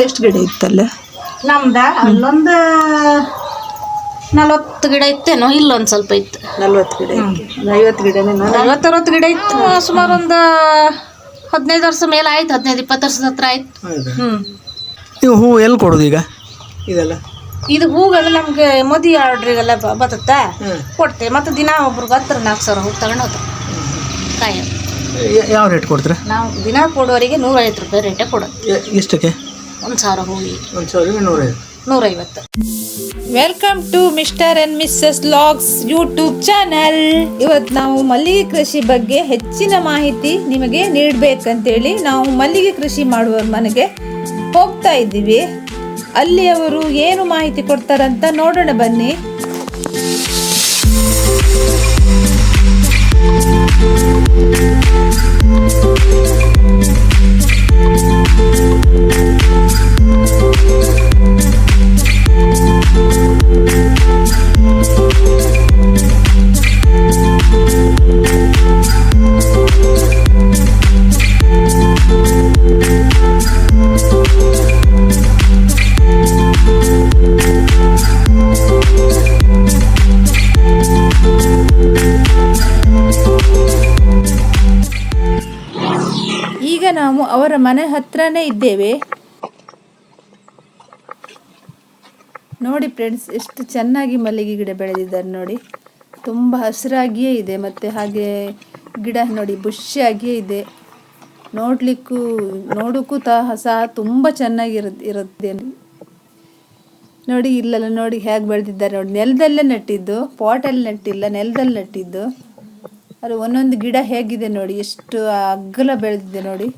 ಎಷ್ಟು ಗಿಡ ಇತ್ತಲ್ಲ? ನಮ್ದ? ಅಲ್ಲೊಂದು ನಲವತ್ತು ಗಿಡ ಇತ್ತೇನೋ ಇಲ್ಲೊಂದು ಸ್ವಲ್ಪ ಇತ್ತು. ನಲ್ವತ್ತು ಗಿಡ ಇತ್ತು. ಐವತ್ತು ಗಿಡ ನಲ್ವತ್ತು ಅರವತ್ತು ಗಿಡ ಇತ್ತು. ಸುಮಾರು ಒಂದು ಹದಿನೈದು ವರ್ಷ ಮೇಲೆ ಆಯ್ತು ಹದಿನೈದು ಇಪ್ಪತ್ತು ವರ್ಷದ ಹತ್ರ ಆಯ್ತು. ಹ್ಞೂ ಹ್ಮ್. ನೀವು ಹೂ ಎಲ್ಲಿ ಕೊಡೋದು ಈಗ? ಇದೆಲ್ಲ? ಇದು ಹೂಗೆಲ್ಲ ನಮ್ಗೆ ಮದುವೆ ಆರ್ಡ್ರಿಗೆಲ್ಲ ಬ- ಕೊಡ್ತೆ. ಕೊಡ್ತೇವೆ ಮತ್ತೆ ದಿನ ಒಬ್ರಿಗೆ ಹತ್ರ ನಾಲ್ಕು ಸಾವಿರ ಹೂ ತಗೊಂಡು ಹೋಗ್ತಾರೆ ಕಾಯಿ. ಯಾವ ರೇಟ್ ಕೊಡ್ತೀರಾ? ನಾವು ದಿನ ಕೊಡೋರಿಗೆ ನೂರೈವತ್ತು ರೂಪಾಯಿ ರೇಟೇ ಕೊಡೋದು. ಎಷ್ಟಕ್ಕೆ? ಒಂದು ಸಾವಿರ ಹೂವಿಗೆ ಒಂದು ಸಾವಿರ ನೂರೈದು ನೂರೈವತ್ತು. Welcome to mister and missus logs YouTube channel. ಇವತ್ತು ನಾವು ಮಲ್ಲಿಗೆ ಕೃಷಿ ಬಗ್ಗೆ ಹೆಚ್ಚಿನ ಮಾಹಿತಿ ನಿಮಗೆ ನೀಡಬೇಕಂತೇಳಿ ನಾವು ಮಲ್ಲಿಗೆ ಕೃಷಿ ಮಾಡುವ ಮನೆಗೆ ಹೋಗ್ತಾ ಇದ್ದೀವಿ. ಅಲ್ಲಿ ಅವರು ಏನು ಮಾಹಿತಿ ಕೊಡ್ತಾರಂತ ನೋಡೋಣ ಬನ್ನಿ. ನಾವು ಅವರ ಮನೆ ಹತ್ರನೇ ಇದ್ದೇವೆ. ನೋಡಿ ಫ್ರೆಂಡ್ಸ್ ಎಷ್ಟು ಚೆನ್ನಾಗಿ ಮಲ್ಲಿಗೆ ಗಿಡ ಬೆಳೆದಿದ್ದಾರೆ ನೋಡಿ. ತುಂಬ ಹಸಿರಾಗಿಯೇ ಇದೆ ಮತ್ತು ಹಾಗೆ ಗಿಡ ನೋಡಿ ಬುಷಿಯಾಗಿಯೇ ಇದೆ. ನೋಡಲಿಕ್ಕೂ, ನೋಡೋಕ್ಕೂ ತ ಸಹ ತುಂಬ ಚೆನ್ನಾಗಿರ ಇರುತ್ತೆ ನೋಡಿ ಇಲ್ಲೆಲ್ಲ ನೋಡಿ ಹೇಗೆ ಬೆಳೆದಿದ್ದಾರೆ ನೋಡಿ. ನೆಲದಲ್ಲೇ ನೆಟ್ಟಿದ್ದು ಪಾಟಲ್ಲಿ ನೆಟ್ಟಿಲ್ಲ, ನೆಲದಲ್ಲಿ ನೆಟ್ಟಿದ್ದು. ಅದು ಒಂದೊಂದು ಗಿಡ ಹೇಗಿದೆ ನೋಡಿ ಎಷ್ಟು ಅಗ್ಗಲ ಬೆಳೆದಿದೆ ನೋಡಿ.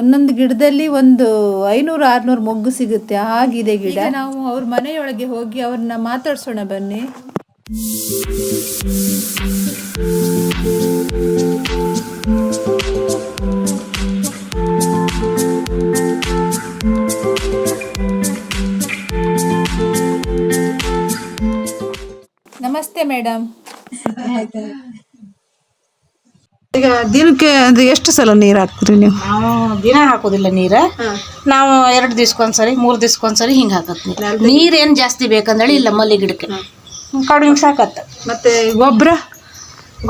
ಒಂದೊಂದು ಗಿಡದಲ್ಲಿ ಒಂದು ಐನೂರು ಆರ್ನೂರು ಮೊಗ್ಗು ಸಿಗುತ್ತೆ ಹಾಗಿದೆ ಗಿಡ. ನಾವು ಅವ್ರ ಮನೆಯೊಳಗೆ ಹೋಗಿ ಅವ್ರನ್ನ ಮಾತಾಡ್ಸೋಣ ಬನ್ನಿ. ನಮಸ್ತೆ ಮೇಡಮ್. ಈಗ ದಿನಕ್ಕೆ ಅಂದ್ರೆ ಎಷ್ಟು ಸಲ ನೀರು ಹಾಕ್ತೀರಿ ನೀವು? ನಾವು ದಿನ ಹಾಕೋದಿಲ್ಲ ನೀರು. ನಾವು ಎರಡು ದಿವ್ಸಕ್ಕೊಂದ್ಸರಿ ಮೂರು ದಿವ್ಸಕ್ಕೊಂದ್ಸರಿ ಹಿಂಗೆ ಹಾಕತ್ ನೀರು ನೀರೇನು ಜಾಸ್ತಿ ಬೇಕಂದೇಳಿ ಇಲ್ಲ ಮಲ್ಲಿ ಗಿಡಕ್ಕೆ. ಕಡಿಮೆ ಸಾಕತ್ತ ಮತ್ತೆ ಗೊಬ್ಬರ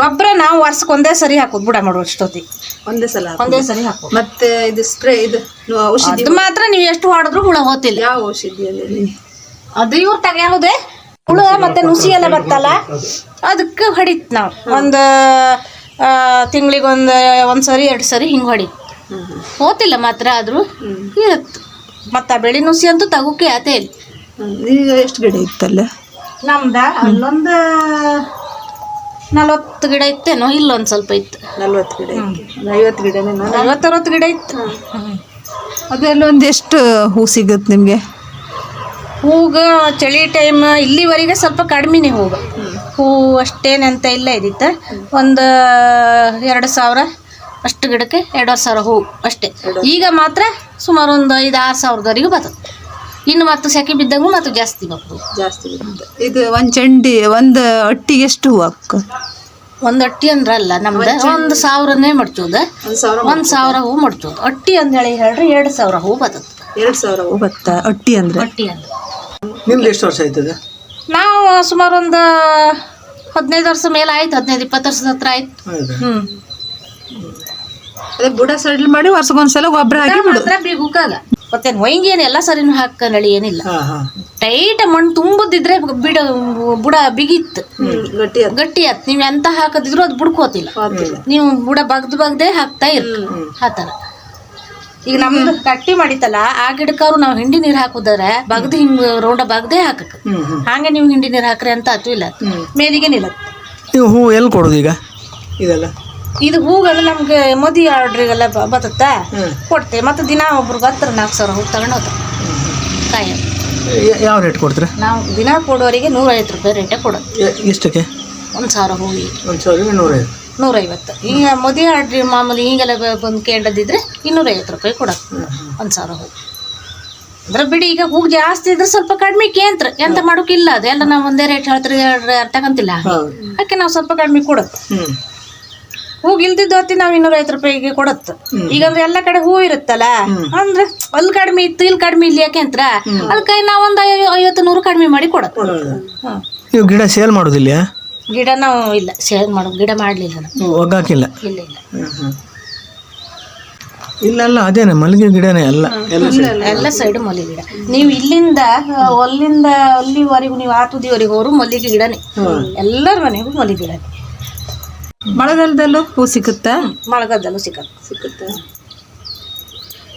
ಗೊಬ್ಬರ ನಾವು ವರ್ಷಕ್ಕೆ ಒಂದೇ ಸರಿ ಹಾಕೋದು ಬುಡ ಮಾಡುವ ಅಷ್ಟೊತ್ತಿಗೆ ಒಂದೇ ಸಲ. ಒಂದೇ ಸರಿ ಹಾಕೋದು. ಮತ್ತೆ ಇದು ಸ್ಪ್ರೇ ಇದು ಔಷಧಿ ಇದು ಮಾತ್ರ ನೀವು ಎಷ್ಟು ಹೊಡೆದ್ರು ಹುಳ ಹೋತಿಲ್ಲ. ಯಾವ ಔಷಧಿ ಅದು ಇವ್ರು ತಗ್ಯಾವುದೇ ಹುಳ ಮತ್ತೆ ನುಸಿ ಎಲ್ಲ ಬರ್ತಲ್ಲ? ಅದಕ್ಕೆ ಹೊಡಿತ್ ನಾವು. ಒಂದು ತಿಂಗಳಿಗೆ ಒಂದು ಒಂದು ಸರಿ ಎರಡು ಸರಿ ಹಿಂಗೆ ಹೊಡಿ. ಹೋತಿಲ್ಲ ಮಾತ್ರ ಆದರೂ ಇರುತ್ತೆ. ಮತ್ತು ಆ ಬೆಳೆ ನುಸಿ ಅಂತೂ ತಗೋಕೆ ಅದೇ ಇಲ್ಲ. ಈಗ ಎಷ್ಟು ಗಿಡ ಇತ್ತಲ್ಲ? ನಮ್ದ? ಅಲ್ಲೊಂದು ನಲ್ವತ್ತು ಗಿಡ ಇತ್ತೇನೋ ಇಲ್ಲೊಂದು ಸ್ವಲ್ಪ ಇತ್ತು. ನಲ್ವತ್ತು ಗಿಡ ಇತ್ತು. ಐವತ್ತು ಗಿಡ ನಲ್ವತ್ತರವತ್ತು ಗಿಡ ಇತ್ತು. ಅದೆಲ್ಲ ಒಂದು ಎಷ್ಟು ಹೂ ಸಿಗುತ್ತೆ ನಿಮಗೆ? ಹೂಗ ಚಳಿ ಟೈಮ್ ಇಲ್ಲಿವರೆಗೆ ಸ್ವಲ್ಪ ಕಡಿಮೆನೇ ಹೂವು ಅಷ್ಟೇನಂತ ಇಲ್ಲ ಇದಿತ್ತು ಒಂದು ಎರಡು ಸಾವಿರ ಅಷ್ಟು ಗಿಡಕ್ಕೆ ಎರಡು ಸಾವಿರ ಹೂವು ಅಷ್ಟೇ. ಈಗ ಮಾತ್ರ ಸುಮಾರು ಒಂದು ಐದು ಆರು ಸಾವಿರದವರೆಗೂ ಬರ್ತದೆ. ಇನ್ನು ಮತ್ತು ಸೆಕೆ ಬಿದ್ದಂಗೂ ಮತ್ತು ಜಾಸ್ತಿ ಬರ್ತದೆ. ಜಾಸ್ತಿ ಇದು ಒಂದು ಚಂಡಿ ಒಂದು ಅಟ್ಟಿಗೆ ಎಷ್ಟು ಹೂವು ಹಾಕ? ಒಂದು ಅಟ್ಟಿ ಅಂದ್ರೆ ಅಲ್ಲ ನಮ್ದು ಒಂದು ಸಾವಿರನೇ ಮಾಡ್ತದೆ ಒಂದು ಸಾವಿರ ಹೂವು ಮಡ್ಚೋದು ಹೂ ಮಾಡ್ತೋದು ಅಟ್ಟಿ ಅಂದೇಳಿ ಹೇಳಿ ಹೇಳ್ರಿ ಎರಡು ಸಾವಿರ ಹೂವು ಬರ್ತದೆ. ಎರಡು ಸಾವಿರ ಹೂವು ಬತ್ತ? ಅಟ್ಟಿ ಅಂದ್ರೆ? ಅಟ್ಟಿ ಅಂದ್ರೆ. ನಿಮ್ದು ಎಷ್ಟು ವರ್ಷ ಆಯ್ತದ? ಸುಮಾರು ಒಂದು ಹದಿನೈದು ವರ್ಷ ಮೇಲೆ ಆಯ್ತು ಹದಿನೈದು ಇಪ್ಪತ್ತು ವರ್ಷದ ಹತ್ರ ಆಯ್ತು. ಹ್ಮ್. ಅದೇ ಬುಡ ಸಡಿಲ್ ಮಾಡಿ ವರ್ಷಗೊಂದ್ಸಲ ಗೊಬ್ಬರ ಹಾಕಿ ಬಿಡು. ಮಾತ್ರ ಬಿಗುಕಾಗ ಮತ್ತೆ ಹೊಯ್ಗೆ ಏನು ಎಲ್ಲ ಸರಿನೂ ಹಾಕನಳಿ ಏನಿಲ್ಲ. ಹಾಂ ಹಾಂ. ಟೈಟ್ ಮಣ್ಣು ತುಂಬದಿದ್ರೆ ಬಿಡ ಬುಡ ಬಿಗಿತ್ತು. ಗಟ್ಟಿ ಆಯ್ತು ಗಟ್ಟಿ ಆತ್. ನೀವು ಎಂತ ಹಾಕದಿದ್ರು ಅದು ಬುಡ್ಕೋತಿಲ್ಲ. ನೀವು ಬುಡ ಬಗ್ದು ಬಗ್ದೆ ಹಾಕ್ತಾ ಇರ್ಲಿ ಆ ಥರ. ಈಗ ನಮ್ದು ಕಟ್ಟಿ ಮಾಡಿತಲ್ಲ ಆ ಗಿಡಕ್ಕವ್ರು ನಾವು ಹಿಂಡಿ ನೀರು ಹಾಕುದಾರೆ ಬಗ್ದು ಹಿಂಗ್ ರೌಂಡ ಬಗ್ದೇ ಹಾಕಕ್ ಹಾಗೆ ನೀವು ಹಿಂಡಿ ನೀರು ಹಾಕ್ರಿ ಅಂತ ಅತು ಇಲ್ಲ. ಮೇಲಿಗೆ ನಿಲ್ಲತ್ ನೀವು ಹೂ ಎಲ್ಲಿ ಕೊಡೋದು ಈಗ? ಇದೆಲ್ಲ? ಇದು ಹೂವೆಲ್ಲ ನಮ್ಗೆ ಮದುವೆ ಆರ್ಡ್ರಿಗೆಲ್ಲ ಬ- ಬರ್ತತ್ತ ಹ್ಮ್. ಕೊಡ್ತೇವೆ. ಮತ್ತೆ ದಿನ ಒಬ್ರು ಬತ್ತರ ನಾಲ್ಕು ಸಾವಿರ ಹೂ ತಗೊಂಡು ಹೋಗ್ತಾರೆ. ಕಾಯ. ಯಾವ ರೇಟ್ ಕೊಡ್ತೀರಾ? ನಾವು ದಿನ ಕೊಡೋರಿಗೆ ನೂರೈವತ್ತು ರೂಪಾಯಿ ರೇಟೇ ಕೊಡೋದು. ಎಷ್ಟಕ್ಕೆ? ಒಂದು ಸಾವಿರ ಹೂವಿಗೆ ಒಂದು ಸಾವಿರ ನೂರೈದು ನೂರೈವತ್ತು. ಈಗ ಮದುವೆ ಆಡ್ರಿ ಮಾಮೂಲಿ ಹಿಂಗೆಲ್ಲ ಬಂದು ಕೇಳದಿದ್ರೆ ಇನ್ನೂರೈವತ್ತು ರೂಪಾಯಿ ಕೊಡೋದು ಒಂದು ಸಾವಿರ ಹೂ ಅಂದ್ರೆ ಬಿಡಿ ಈಗ ಹೂ ಜಾಸ್ತಿ ಇದ್ರೆ ಸ್ವಲ್ಪ ಕಡಿಮೆ ಕೇಂತ್ರ ಎಂತ ಮಾಡೋಕ್ಕಿಲ್ಲ ಅದು ಎಲ್ಲ ನಾವು ಒಂದೇ ರೇಟ್ ಹೇಳ್ತೀರಿ ತಗೊಂತಿಲ್ಲ. ಹೌದು. ಅದಕ್ಕೆ ನಾವು ಸ್ವಲ್ಪ ಕಡಿಮೆ ಕೊಡತ್ತೆ ಹೂ ಹೂಗ್ ಇಲ್ದಿದ್ದು ಹೊತ್ತಿ ನಾವು ಇನ್ನೂರೈವತ್ತು ರೂಪಾಯಿಗೆ ಕೊಡತ್ತೆ ಈಗ ಅಂದ್ರೆ ಎಲ್ಲ ಕಡೆ ಹೂ ಇರುತ್ತಲ್ಲ ಅಂದ್ರೆ ಅಲ್ಲಿ ಕಡಿಮೆ ಇತ್ತು ಇಲ್ಲಿ ಕಡಿಮೆ ಇಲ್ಲಿ ಯಾಕೆ ಅಂತ ಅದಕ್ಕೆ ನಾವೊಂದು ಐವತ್ತು ನೂರು ಕಡಿಮೆ ಮಾಡಿ ಕೊಡತ್ತೆ. ನೀವು ಗಿಡ ಸೇಲ್ ಮಾಡೋದಿಲ್ಲ ಗಿಡ ನಾವು ಇಲ್ಲ ಸೇಲ್ ಮಾಡೋ ಗಿಡ ಮಾಡ್ಲಿಲ್ಲ ನಾವು. ಒಗ್ಗಾಕಿಲ್ಲ ಇಲ್ಲ ಇಲ್ಲ. ಇಲ್ಲ ಅಲ್ಲ ಅದೇನೆ ಮಲ್ಲಿಗೆ ಗಿಡನೇ ಅಲ್ಲ. ಎಲ್ಲ ಸೈಡ್. ಮಲ್ಲಿಗೆ ಗಿಡ. ನೀವು ಇಲ್ಲಿಂದ ಅಲ್ಲಿಂದ ಅಲ್ಲಿವರೆಗೂ ನೀವು ಆ ತುದಿವರೆಗೆ ಅವರು ಮಲ್ಲಿಗೆ ಗಿಡನೇ. ಎಲ್ಲರ ಮನೆಗೂ ಮಲ್ಲಿಗೆ ಗಿಡನೇ. ಮಳೆಗಾಲದಲ್ಲೂ ಹೂ ಸಿಕ್ಕುತ್ತಾ? ಮಳೆಗಾಲದಲ್ಲೂ ಸಿಕ್ಕ ಸಿಗುತ್ತೆ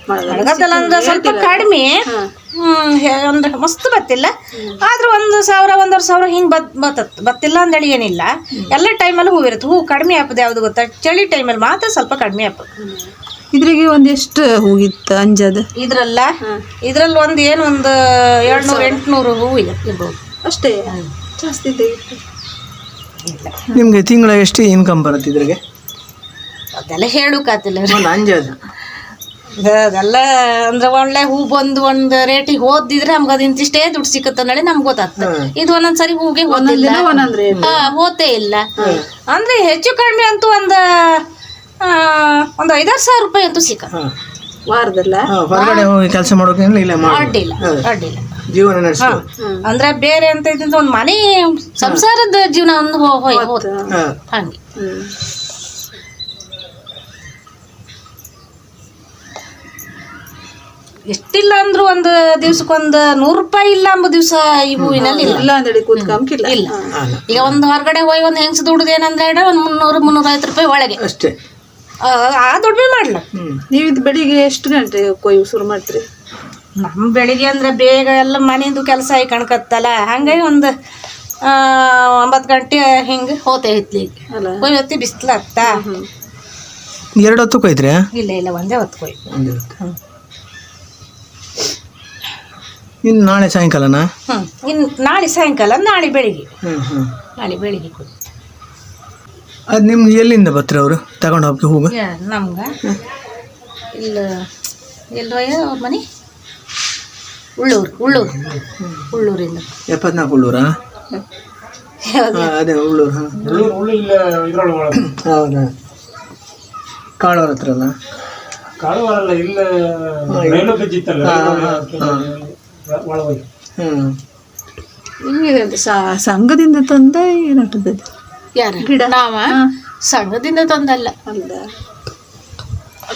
ಮಳೆಗಾಲದಲ್ಲಿ ಅಂದ್ರೆ ಸ್ವಲ್ಪ ಕಡಿಮೆ. ಅಂದ್ರೆ ಮಸ್ತ್ ಬತ್ತಿಲ್ಲ ಆದ್ರೂ ಒಂದು ಸಾವಿರ ಒಂದೂವರೆ ಸಾವಿರ ಹಿಂಗ್ ಬತ್ ಬತ್ತತ್. ಬತ್ತಿಲ್ಲ ಅಂದೇಳಿ ಏನಿಲ್ಲ. ಎಲ್ಲ ಟೈಮಲ್ಲಿ ಹೂ ಇರುತ್ತೆ. ಹೂ ಕಡಿಮೆ ಹಾಪದ ಯಾವ್ದು ಗೊತ್ತಾ? ಚಳಿ ಟೈಮಲ್ಲಿ ಮಾತ್ರ ಸ್ವಲ್ಪ ಕಡಿಮೆ ಹಾಪ ಇದ್ರಿಗೆ ಒಂದೆಷ್ಟು ಹೂಗಿತ್ತು ಅಂಜದ? ಇದ್ರಲ್ಲ? ಇದ್ರಲ್ಲಿ ಒಂದು ಏನು ಒಂದು ಏಳ್ನೂರು ಎಂಟ್ನೂರು ಹೂ ಇದೆ. ಇರ್ಬೋದು. ಅಷ್ಟೇ. ಜಾಸ್ತಿ ಇದೆ ಇಲ್ಲ. ನಿಮ್ಗೆ ತಿಂಗಳ ಎಷ್ಟು ಇನ್ಕಮ್ ಬರುತ್ತೆ ಇದ್ರಿಗೆ? ಅದೆಲ್ಲ ಹೇಳುಕಾತಿಲ್ಲ ಅಂಜದ ಅಂಜಾದು. ಅದೆಲ್ಲ ಅಂದ್ರೆ ಒಳ್ಳೆ ಹೂ ಬಂದು ಒಂದು ರೇಟಿಗೆ ಓದಿದ್ರೆ ನಮ್ಗೆ ಅದು ಇಂತಿಷ್ಟೇ ದುಡ್ಡು ಸಿಕ್ಕತ್ತ ನಳಿ ನಮ್ಗೆ ಗೊತ್ತಾಗ್ತದೆ. ಇದು ಒಂದೊಂದ್ಸರಿ ಹೂಗೆ ಓದಿಲ್ಲ ಹೋತೇ ಇಲ್ಲ. ಅಂದ್ರೆ ಹೆಚ್ಚು ಕಡಿಮೆ ಅಂತೂ ಒಂದು ಆ, ಒಂದು ಐದಾರು ಸಾವಿರ ರೂಪಾಯಿ ಅಂತೂ ಸಿಕ್ಕ. ವಾರದಲ್ಲ? ಹೊರಗಡೆ ಹೋಗಿ ಕೆಲಸ ಮಾಡೋಕೆ ಇಲ್ಲ ಅಡ್ಡಿಲ್ಲ ಅಡ್ಡಿಲ್ಲ. ಜೀವನ ನಡೆಸ್ಬೋದು. ಅಂದ್ರೆ ಬೇರೆ ಅಂತ ಇದ್ದಂತ ಒಂದು ಮನೆ ಸಂಸಾರದ ಜೀವನ ಒಂದು ಹೋಗಿ ಹೋಯ್ ಹೋತ್. ಹಾಂ. ಹಂಗೆ. ಎಷ್ಟಿಲ್ಲ ಅಂದ್ರು ಒಂದು ದಿವ್ಸಕ್ಕೊಂದು ನೂರು ರೂಪಾಯಿ ಇಲ್ಲ ಅಂಬ ದಿವಸ ಈ ಹೂವಿನಲ್ಲಿ ಇಲ್ಲ. ಕೂತ್ಕೊಂಬಿಲ್ಲ ಇಲ್ಲ. ಈಗ ಒಂದು ಹೊರಗಡೆ ಹೋಗಿ ಒಂದು ಹೆಂಗ್ಸ ದುಡ್ದು ಏನಂದ್ರೆ ಹೇಳ ಒಂದು ಮುನ್ನೂರು ಮುನ್ನೂರೈವತ್ತು ರೂಪಾಯಿ ಒಳಗೆ. ಅಷ್ಟೇ. ಆ, ದುಡ್ಮೆ ಮಾಡ್ಲ? ನೀವು ಇದು ಬೆಳಿಗ್ಗೆ ಎಷ್ಟು ಗಂಟೆ ಕೊಯ್ವು ಶುರು ಮಾಡ್ತೀರಿ? ನಮ್ಮ ಬೆಳಿಗ್ಗೆ ಅಂದ್ರೆ ಬೇಗ ಎಲ್ಲ ಮನೆಯಿಂದ ಕೆಲಸ ಆಗಿ ಕಣ್ಕತ್ತಲ್ಲ ಹಂಗಾಗಿ ಒಂದು ಒಂಬತ್ತು ಗಂಟೆ ಹಿಂಗೆ ಹೋತೆ ಐತ್ಲಿ ಅಲ್ಲ. ಕೊಯ್ ಹೊತ್ತಿ ಎರಡು ಹೊತ್ತು ಕೊಯ್ತ್ರಿ ಇಲ್ಲ ಇಲ್ಲ ಒಂದೇ ಹೊತ್ತು ಕೊಯ್ತು ಇನ್ನು ನಾಳೆ ಸಾಯಂಕಾಲನಾ? ಹ್ಞೂ ಇನ್ನು ನಾಳೆ ಸಾಯಂಕಾಲ ನಾಳೆ ಬೆಳಿಗ್ಗೆ. ಹ್ಞೂ ಹ್ಞೂ ನಾಳೆ ಬೆಳಿಗ್ಗೆ ಕೊಡಿ. ಅದು ನಿಮ್ಗೆ ಎಲ್ಲಿಂದ ಬರ್ತಾರೆ ಅವರು? ತಗೊಂಡು ಹೋಗಿ. ಹೋಗು ನಮ್ಗೆ? ಇಲ್ಲ ಎಲ್ಲೋಯ್ಯ ಅವ್ರ ಮನೆ? ಉಳ್ಳೂರು ಉಳ್ಳೂರು. ಉಳ್ಳೂರಿಂದ. ಎಪ್ಪತ್ನಾಲ್ಕು ಉಳ್ಳೂರಾ? ಅದೇ ಉಳ್ಳೂರು ಹಾಂ. ಹೌದಾ? ಕಾಳೂರ ಹತ್ರ ಅಲ್ಲ? ಹ್ಞೂ ಅಂತ ಸಂಘದಿಂದ ತಂದ ಏನಾಗ್ತದೆ? ಯಾರ? ಗಿಡ. ನಾವ? ಸಂಘದಿಂದ ತಂದಲ್ಲ. ಅಲ್ಲ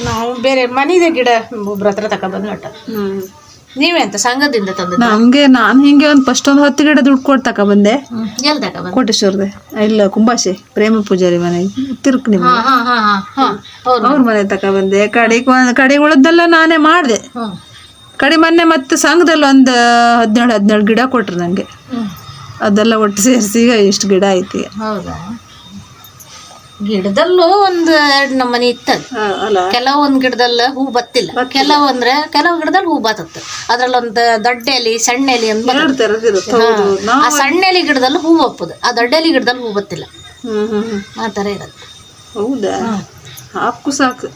ನಾವು ಬೇರೆ ಮನಿದೆ ಗಿಡ ಒಬ್ರ ಹತ್ರ ತಗೊಬಂದು ನಟ ನೀವೇ ನೀವೆಂತ ಸಂಘದಿಂದ ತಂದ ನಮ್ಗೆ ನಾನು ಹಿಂಗೆ ಒಂದು ಫಸ್ಟ್ ಒಂದು ಹತ್ತು ಗಿಡ ದುಡ್ಡು ಕೊಟ್ಟು ತಕ ಬಂದೆ ಎಲ್ಲಿ ತಗೊಬಂದು ಕೋಟೇಶ್ವರ್ದೆ ಇಲ್ಲ ಕುಂಬಾಶೆ ಪ್ರೇಮ ಪೂಜಾರಿ ಮನೆ. ತಿರುಕ್ ನಿಮ್ಮ ಅವ್ರ ಮನೆ ತಕ ಬಂದೆ ಕಡೆಗೆ ಕಡೆ ಕಡೆಗೆ ಉಳಿದೆಲ್ಲ ನಾನೇ ಮಾಡಿದೆ. ಕಡೆ ಮೊನ್ನೆ ಮತ್ತೆ ಸಂಘದಲ್ಲಿ ಒಂದು ಹದಿನೇಳು ಹದಿನೇಳು ಗಿಡ ಕೊಟ್ರು ನನಗೆ ಅದೆಲ್ಲ ಒಟ್ಟು ಸೇರಿಸಿ ಈಗ ಇಷ್ಟು ಗಿಡ ಐತಿ. ಹೌದಾ? ಗಿಡದಲ್ಲೂ ಒಂದು ಎರಡು ನಮೂನಿ ಇತ್ತದ ಅಲ್ಲ. ಕೆಲವೊಂದು ಗಿಡದಲ್ಲ ಹೂ ಬತ್ತಿಲ್ಲ. ಕೆಲವಂದ್ರೆ ಕೆಲವು ಗಿಡದಲ್ಲಿ ಹೂ ಬತ್ತ ಅದ್ರಲ್ಲಿ ಒಂದು ದೊಡ್ಡ ಎಲಿ ಸಣ್ಣ ಎಲಿ ಅಂತ. ಆ ಸಣ್ಣ ಎಲಿ ಗಿಡದಲ್ಲಿ ಹೂ ಬಪ್ಪದು ಆ ದೊಡ್ಡ ಎಲಿ ಗಿಡದಲ್ಲಿ ಹೂ ಬತ್ತಿಲ್ಲ. ಹ್ಮ್ ಹ್ಮ್ ಹ್ಮ್. ಆ ಥರ ಇರತ್ತೆ. ಹೌದಾ? ಹಾಕು ಸಾಕು.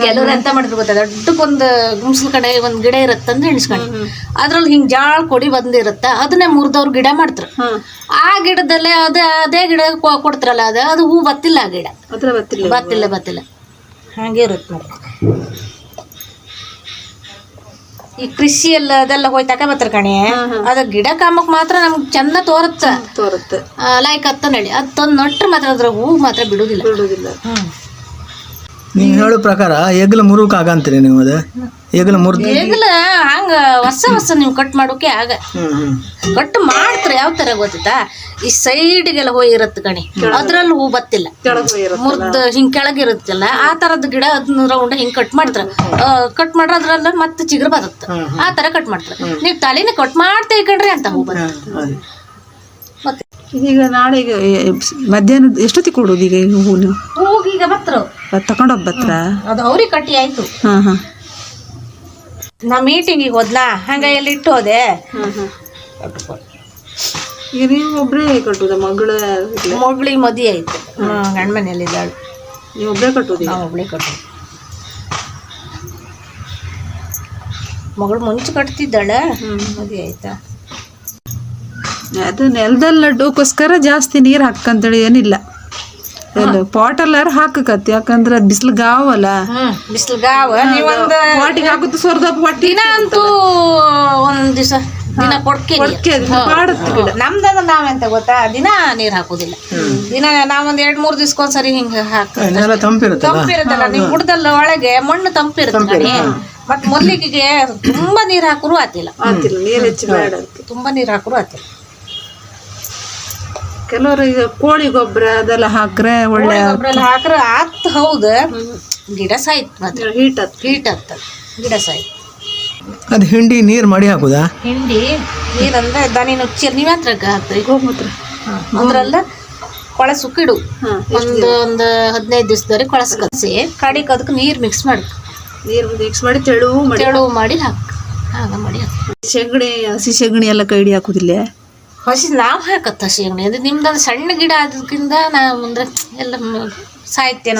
ಕೆಲವ್ರು ಎಂತ ಮಾಡಿದ್ರು ಗೊತ್ತಾ? ದೊಡ್ಡಕ್ಕೊಂದು ಗುಂಸಲ್ ಕಡೆ ಒಂದ್ ಗಿಡ ಇರತ್ತಂದ್ರೆ ಎಣಿಸ್ಕೊಂಡು ಅದ್ರಲ್ಲಿ ಹಿಂಗ್ ಜಾಳ್ ಕೊಡಿ ಬಂದಿರತ್ತ ಅದನ್ನೇ ಮುರಿದವ್ರು ಗಿಡ ಮಾಡ್ತಾರೆ. ಆ ಗಿಡದಲ್ಲೇ ಅದೇ ಅದೇ ಗಿಡ ಕೊಡ್ತಾರಲ್ಲ ಅದು? ಅದು ಹೂ ಬತ್ತಿಲ್ಲ ಆ ಗಿಡ. ಬತ್ತಿಲ್ಲ ಬತ್ತಿಲ್ಲ. ಹಾಗೆ ಇರುತ್ತೆ ನೋಡಿ ಈ ಕೃಷಿ ಎಲ್ಲ ಅದೆಲ್ಲ ಹೋಯ್ ತಕ ಬತ್ತಾರ ಕಣೆ ಅದ ಗಿಡ ಕಾಮಕ್ ಮಾತ್ರ ನಮ್ಗೆ ಚಂದ ತೋರತ್ತ. ತೋರುತ್ತೆ. ಲೈಕ್ ಅತ್ತ ನಡಿ ಅದು ತಂದು ನಟ್ರೆ ಮಾತ್ರ ಅದ್ರ ಹೂ ಮಾತ್ರ ಬಿಡುದಿಲ್ಲ. ಬಿಡುದಿಲ್ಲ. ಹ್ಮ್. ನೀವು ಹೇಳೋ ಪ್ರಕಾರ ಎಗ್ಲ ಮುರುಕ್ ಆಗಂತೀರಿ ನೀವು ಅದ? ಎಗ್ಲ ಮುರ್ ಈಗಲ ಹಂಗ ಹೊಸ ಹೊಸ ನೀವು ಕಟ್ ಮಾಡೋಕೆ ಆಗ. ಕಟ್ ಮಾಡ್ತಾರೆ ಯಾವ ತರ ಗೊತ್ತಾ ಈ ಸೈಡ್ಗೆಲ್ಲ ಹೋಗಿ ಇರತ್ತೆ ಕಣಿ ಅದ್ರಲ್ಲಿ ಹೂ ಬತ್ತಿಲ್ಲ. ಮುರ್ದ್ ಹಿಂಗ್ ಕೆಳಗಿರುತ್ತಲ್ಲ ಆ ತರದ ಗಿಡ ಅದನ್ನ ರೌಂಡ್ ಹಿಂಗ್ ಕಟ್ ಮಾಡ್ತಾರ. ಕಟ್ ಮಾಡ್ರ ಅದ್ರಲ್ಲ ಮತ್ತೆ ಚಿಗುರು ಬರುತ್ತೆ. ಆ ತರ ಕಟ್ ಮಾಡ್ತಾರ. ನೀವು ತಲೆನ ಕಟ್ ಮಾಡ್ತಾ ಇಕಂಡ್ರಿ ಅಂತ ಹೂ ಮತ್ತೆ ಈಗ ನಾಳೆಗೆ ಮಧ್ಯಾಹ್ನ ಎಷ್ಟೊತ್ತಿಗೆ ಕೊಡೋದು ಈಗ ಈ ಹೂ ನೀವು ಹೋಗಿ ಈಗ ಬತ್ರ ಅದು ಅವ್ರಿಗೆ ಕಟ್ಟಿ ಆಯ್ತು. ಹಾಂ ಹಾಂ. ನಾ ಮೀಟಿಂಗಿಗೆ ಹೋದ್ನಾ ಹಂಗ ಎಲ್ಲಿ ಇಟ್ಟು ಹೋದೆ? ಈಗ ನೀವು ಒಬ್ಬರೇ ಕಟ್ಟುದ ಮಗಳ ಮಗಳಿಗೆ ಮದಿ ಆಯ್ತು. ಗಂಡ ಮನೆಯಲ್ಲಿದ್ದಾಳು. ನೀವು ಒಬ್ಬರೇ ಕಟ್ಟೋದು ನಾವು ಒಬ್ಬಳೇ ಕಟ್ಟು ಮಗಳು ಮುಂಚೆ ಕಟ್ತಿದ್ದಾಳೆ. ಮದುವೆ ಆಯ್ತಾ? ಅದು ನೆಲದಲ್ಲಿ ಲಡ್ಡುಕ್ಕೋಸ್ಕರ ಜಾಸ್ತಿ ನೀರು ಹಾಕಂತೇಳಿ ಏನಿಲ್ಲ. ಪಾಟಲ್ಲಾರ ಹಾಕಕತ್ತಿ ಯಾಕಂದ್ರ ಬಿಸಿಲು ಗಾವಲ್ಲ ಹ್ಮ್ ಬಿಸಿಲ್ಗಾವ. ನೀವೊಂದು ಪಾಟಿಗೆ ಹಾಕುತ್ತೆ ಸ್ವರ್ದ ಹೊಟ್ಟಿ ದಿನ ಅಂತೂ ಒಂದ್ ದಿವಸ ದಿನ ಕೊಡ್ಕೆ ಗಿಡ. ನಮ್ದದ ನಾವೆಂತ ಗೊತ್ತಾ ದಿನ ನೀರ್ ಹಾಕುದಿಲ್ಲ. ದಿನ ನಾವೊಂದ್ ಎರಡ್ ಮೂರ್ ದಿವ್ಸಕ್ಕೊಂದ್ಸರಿ ಹಿಂಗ ಹಾಕ ನೆಲ ತಂಪಿರುತ್ತಲ್ಲ? ನೀವು ಗುಡ್ದಲ್ಲ ಒಳಗೆ ಮಣ್ಣು ತಂಪಿರುತ್ತೆ ಮತ್ ಮೊದ್ಲಿಗೆ ತುಂಬಾ ನೀರ್ ಹಾಕುರು ಆತಿಲ್ಲ. ಆತಿಲ್ಲ ನೀರ್ ಹೆಚ್ಚು ತುಂಬಾ ನೀರ್ ಹಾಕುರು ಆತಿಲ್ಲ. ಕೆಲವರು ಈಗ ಕೋಳಿ ಗೊಬ್ಬರ ಅದೆಲ್ಲ ಹಾಕ್ರೆ ಒಳ್ಳೆ ಹಾಕ್ರೆ ಆಗ್ತ ಹೌದ. ಗಿಡ ಸಾಯ್ತ್ ಮತ್ತೆ ಹೀಟ್ ಹತ್ ಹೀಟ್ ಹತ್ತ ಗಿಡ ಸಾಯ್ತ್. ಅದು ಹಿಂಡಿ ನೀರು ಮಾಡಿ ಹಾಕುದಾ? ಹಿಂಡಿ ನೀರಂದ್ರೆ ದನಿ ನುಚ್ಚಿ ನೀವ್ ಹತ್ರ ಹಾಕ್ತೀವಿ ಗೋಮೂತ್ರ ಅದ್ರಲ್ಲ ಕೊಳಸು ಕಿಡು ಒಂದು ಒಂದು ಹದಿನೈದು ದಿವಸದವರೆಗೆ ಕೊಳಸು ಕಲಸಿ ಕಡಿಗೆ ಅದಕ್ಕೆ ನೀರು ಮಿಕ್ಸ್ ಮಾಡಿ ನೀರ್ ಮಿಕ್ಸ್ ಮಾಡಿ ತೆಳು ಮಾಡಿ ತೆಳು ಮಾಡಿ ಹಾಕ್. ಹಾಗ ಮಾಡಿ ಹಾಕ್. ಸೆಗಣಿ ಹಸಿ ಸೆಗಣಿ ಎಲ್ಲ ಕೈಡಿ ಹಾಕುದಿಲ್ಲ? ಹಸಿ ನಾವು ಹಾಕತ್ತ ಶೇಂಗಣಿ ಅಂದ್ರೆ ನಿಮ್ದೊಂದು ಸಣ್ಣ ಗಿಡ ಆದ್ರಿಂದ ನಾವು ಅಂದ್ರೆ ಎಲ್ಲ ಸಾಹಿತ್ಯ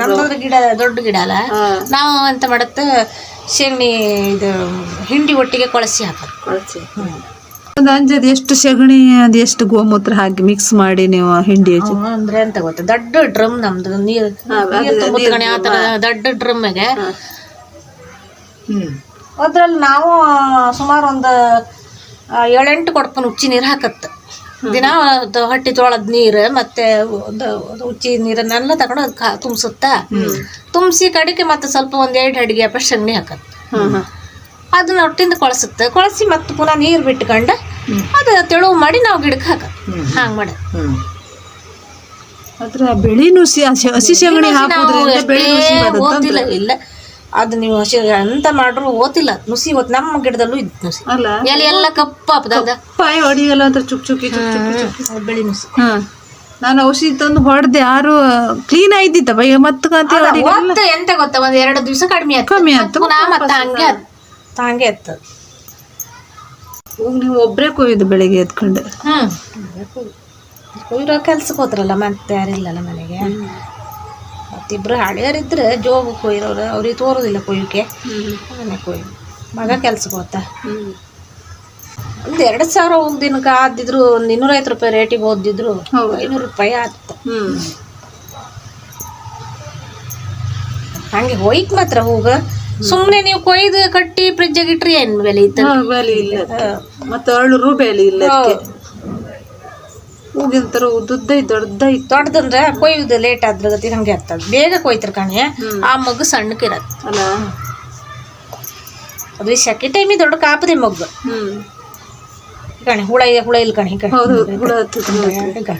ನಮ್ದೊಂದು ಗಿಡ ದೊಡ್ಡ ಗಿಡ ಅಲ್ಲ. ನಾವು ಎಂತ ಮಾಡತ್ತ ಶೇಂಗಣಿ ಇದು ಹಿಂಡಿ ಒಟ್ಟಿಗೆ ಕೊಳಸಿ ಹಾಕತ್ ಒಂದು ಅಂಜದ್ ಎಷ್ಟು ಸೆಗಣಿ ಅದು ಎಷ್ಟು ಗೋಮೂತ್ರ ಹಾಕಿ ಮಿಕ್ಸ್ ಮಾಡಿ ನೀವು ಹಿಂಡಿ ಹಚ್ಚಿ ಅಂದ್ರೆ ಎಂತ ಗೊತ್ತ? ದೊಡ್ಡ ಡ್ರಮ್ ನಮ್ದು. ನೀರು ಆ ಥರ ದೊಡ್ಡ ಡ್ರಮ್ಗೆ. ಹ್ಮ್. ಅದ್ರಲ್ಲಿ ನಾವು ಸುಮಾರು ಒಂದು ಏಳೆಂಟು ಕೊಡ್ಪನ ಉಚ್ಚಿ ನೀರು ಹಾಕತ್ತ ದಿನ ಅದು ಹೊಟ್ಟಿ ತೊಳೆದ ನೀರು ಮತ್ತೆ ಉಚ್ಚಿ ನೀರನ್ನೆಲ್ಲ ತಗೊಂಡು ಅದಕ್ಕೆ ತುಂಬಿಸುತ್ತ. ತುಂಬಿಸಿ ಕಡಿಕೆ ಮತ್ತೆ ಸ್ವಲ್ಪ ಒಂದು ಎರಡು ಅಡಿಗೆ ಅಪ್ಪ ಸಗಣಿ ಹಾಕತ್ತ ಅದನ್ನ ಒಟ್ಟಿಂದ ಕೊಳಸುತ್ತೆ. ಕೊಳಸಿ ಮತ್ತೆ ಪುನಃ ನೀರು ಬಿಟ್ಕೊಂಡು ಅದು ತೆಳುವು ಮಾಡಿ ನಾವು ಗಿಡಕ್ಕೆ ಹಾಕತ್ ಹಂಗೆ ಮಾಡಿ. ಅದ್ರ ಬೆಳಿ ನುಸಿ ಹಸಿ- ಸಗಣಿ ಹಾಕೋದ್ರಿಂದ ಬೆಳಿ ಇಲ್ಲ. ಅದು ನೀವು ಹಸಿ ಎಂತ ಮಾಡ್ರು ಓತಿಲ್ಲ. ನುಸಿ ಓದ್ ನಮ್ಮ ಗಿಡದಲ್ಲೂ ಇತ್ತು ನುಸಿ. ಅಲ್ಲ? ಎಲೆ ಎಲ್ಲ ಕಪ್ಪ ಪಾಯಿ ಹೊಡಿಯಲ್ಲ ಅಂತ ಚುಕ್ ಚುಕ್ಕಿ ಚುಕ್ ಚುಕ್ಕಿ ಬೆಳಿ ನುಸಿ. ನಾನು ಔಷಧಿ ತಂದು ಹೊಡೆದೆ ಯಾರು ಕ್ಲೀನ್ ಆಯ್ತಿತ್ತ ಬೈ ಮತ್ತೆ ಎಂತ ಗೊತ್ತ? ಒಂದ್ ಎರಡು ದಿವಸ ಕಡಿಮೆ ಆಯ್ತು ಕಮ್ಮಿ ಆಯ್ತು ಮತ್ತೆ ಹಂಗೆ ಆಯ್ತು ಹೋಗ್ ನೀವು ಒಬ್ರೇ ಕೊಯ್ದು ಬೆಳಿಗ್ಗೆ ಎದ್ಕೊಂಡು. ಹ್ಮ್. ಕೊಯ್ರೋ ಕೆಲ್ಸಕ್ಕೆ ಹೋದ್ರಲ್ಲ ಮತ್ತೆ ಯಾರಿಲ್ಲಲ್ಲ ಮನೆಗೆ? ಮತ್ತಿಬ್ರು ಹಳೆಯರಿದ್ರೆ ಜೋಗಕ್ಕೆ ಕೊಯ್ಯೋರು ಅವ್ರಿಗೆ ತೋರೋದಿಲ್ಲ ಕೊಯ್ಯಕ್ಕೆ. ಮನೆ ಮಗ ಕೆಲ್ಸಕ್ಕೆ ಹೋಗ್ತಾ ಒಂದು ಎರಡು ಸಾವಿರ ಒಂದು ದಿನಕ್ಕೆ ಆದಿದ್ರು ಒಂದು ಇನ್ನೂರೈವತ್ತು ರೂಪಾಯಿ ರೇಟಿಗೆ ಓದಿದ್ರು ಐನೂರು ರೂಪಾಯಿ ಆಯ್ತು ಹ್ಮ್. ಹಂಗೆ ಹೋಯ್ಕ್ ಮಾತ್ರ ಹೋಗ. ಸುಮ್ಮನೆ ನೀವು ಕೊಯ್ದು ಕಟ್ಟಿ ಫ್ರಿಜ್ಜಾಗ ಇಟ್ರಿ ಏನ್ ಬೆಲೆ ಇತ್ತು ಬೆಲೆ ಇಲ್ಲ. ಮತ್ತೆ ಅರಳು ರೂಪಾಯಿ ಇಲ್ಲ ಹೂಗಿನ ತರ ಉದ್ದುದ್ದ ಐತ್ ದೊಡ್ಡ ಐತ್ ದೊಡ್ಡದಂದ್ರೆ ಕೊಯ್ಯುದು ಲೇಟ್ ಆದ್ರ ಗತಿ ಹಂಗೆ ಆಗ್ತದೆ. ಬೇಗ ಕೊಯ್ತಿರ್ ಕಣೆ ಆ ಮಗು ಸಣ್ಣಕ್ಕಿರತ್ತೆ ಅಲ್ಲ ಅದು ಸೆಕೆ ಟೈಮಿಗೆ ದೊಡ್ಡ ಕಾಪದೆ ಮಗ್ಗು. ಹ್ಮ್. ಕಣೆ ಹುಳ ಹುಳ ಇಲ್ಲ ಕಣೆ ಕಣೆ. ಹೌದು ಹುಳ ಹತ್ತದ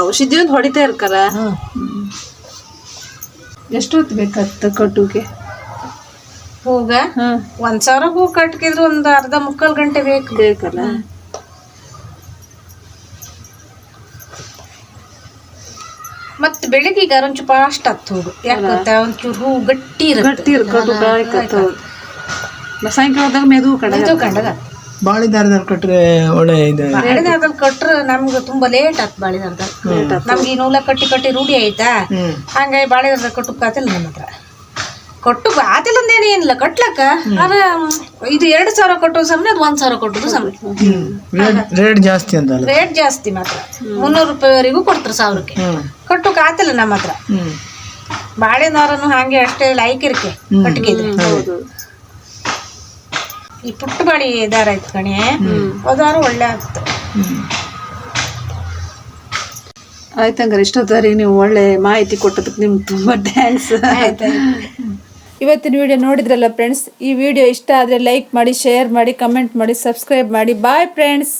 ಔಷಧಿ ಒಂದು ಹೊಡಿತಾ ಇರ್ಕಾರ? ಎಷ್ಟು ಹೊತ್ತು ಬೇಕತ್ತ ಕಟ್ಟುಗೆ? ಹೂಗ? ಒಂದ್ ಸಾವಿರ ಹೂ ಕಟ್ಕಿದ್ರು ಒಂದು ಅರ್ಧ ಮುಕ್ಕಾಲು ಗಂಟೆ ಬೇಕು. ಬೇಕಲ್ಲ? ಮತ್ತೆ ಬೆಳಿಗ್ಗೆ ಈಗ ಒಂಚೂರು ಪಾಸ್ಟ್ ಆಗ್ತದೆ ಹೋಗು ಯಾಕೆ ಗೊತ್ತಾ? ಒಂಚೂರು ಹೂ ಗಟ್ಟಿ ಇರುತ್ತೆ. ಗಟ್ಟಿ ಇರ್ ಕಟ್ಟು ಕಾಯ್ಕತ್ತ ಸಾಯಂಕಾಲದಾಗ ಮೆದು ಕಡೆ ಕಂಡದ ಕಂಡಗ ಬಾಳಿ ದಾರದಲ್ಲಿ ಕಟ್ರೆ ಒಳ್ಳೆ ಇದು. ಬಾಳೆದಾರದಲ್ಲಿ ಕಟ್ರೆ ನಮ್ಗೆ ತುಂಬಾ ಲೇಟ್ ಆತ್ ಬಾಳೆದಾರದಾಗ ನಮ್ಗೆ ಈ ನೂಲ ಕಟ್ಟಿ ಕಟ್ಟಿ ರೂಢಿ ಆಯ್ತಾ? ಹಂಗಾಗಿ ಬಾಳೆದಾರದ ಕಟ್ಟು ಕಾತಿಲ್ಲ ನಮ್ಮ ಹತ್ರ ಕಟ್ಟು ಆತಿಲ್ಲ ಅಂದೇನು ಏನಿಲ್ಲ ಕಟ್ಲಕ್ಕ? ಅದ ಇದು ಎರಡು ಸಾವಿರ ಕೊಟ್ಟು ಸಮನೆ ಅದು ಒಂದ್ ಸಾವಿರ ಕೊಟ್ಟೋದು ಹ್ಮ್. ರೇಟ್ ಜಾಸ್ತಿ ಅಂತ ರೇಟ್ ಜಾಸ್ತಿ ಮಾತ್ರ. ಮುನ್ನೂರು ರೂಪಾಯಿವರೆಗೂ ಕೊಡ್ತಾರೆ ಸಾವಿರಕ್ಕೆ. ಹ್ಮ್. ಕಟ್ಟುಕ್ ಆತಿಲ್ಲ ನಮ್ಮ ಹತ್ರ. ಬಾಳೆನವರನ್ನು ಬಾಳೆ ನಾರನ್ನು ಹಾಗೆ ಅಷ್ಟೇ ಲೈಕಿರ್ಕೆ ಕಟ್ಟಿಗೆ ಹೌದು. ಈ ಪುಟ್ಟ ಬಾಡಿ ದಾರ ಆಯ್ತು ಕಣೆ ಅದಾರು ಒಳ್ಳೆ ಆಗ್ತದೆ ಆಯ್ತಂಗಾರೆ ಇಷ್ಟೊತ್ತವರೆಗೆ ನೀವು ಒಳ್ಳೆ ಮಾಹಿತಿ ಕೊಟ್ಟದಕ್ಕೆ ನಿಮ್ಗೆ ತುಂಬ ಥ್ಯಾಂಕ್ಸ್ ಇವತ್ತಿನ ವಿಡಿಯೋ ನೋಡಿದ್ರಲ್ಲ ಫ್ರೆಂಡ್ಸ್ ಈ ವಿಡಿಯೋ ಇಷ್ಟ ಆದರೆ ಲೈಕ್ ಮಾಡಿ ಶೇರ್ ಮಾಡಿ ಕಮೆಂಟ್ ಮಾಡಿ ಸಬ್ಸ್ಕ್ರೈಬ್ ಮಾಡಿ. Bye friends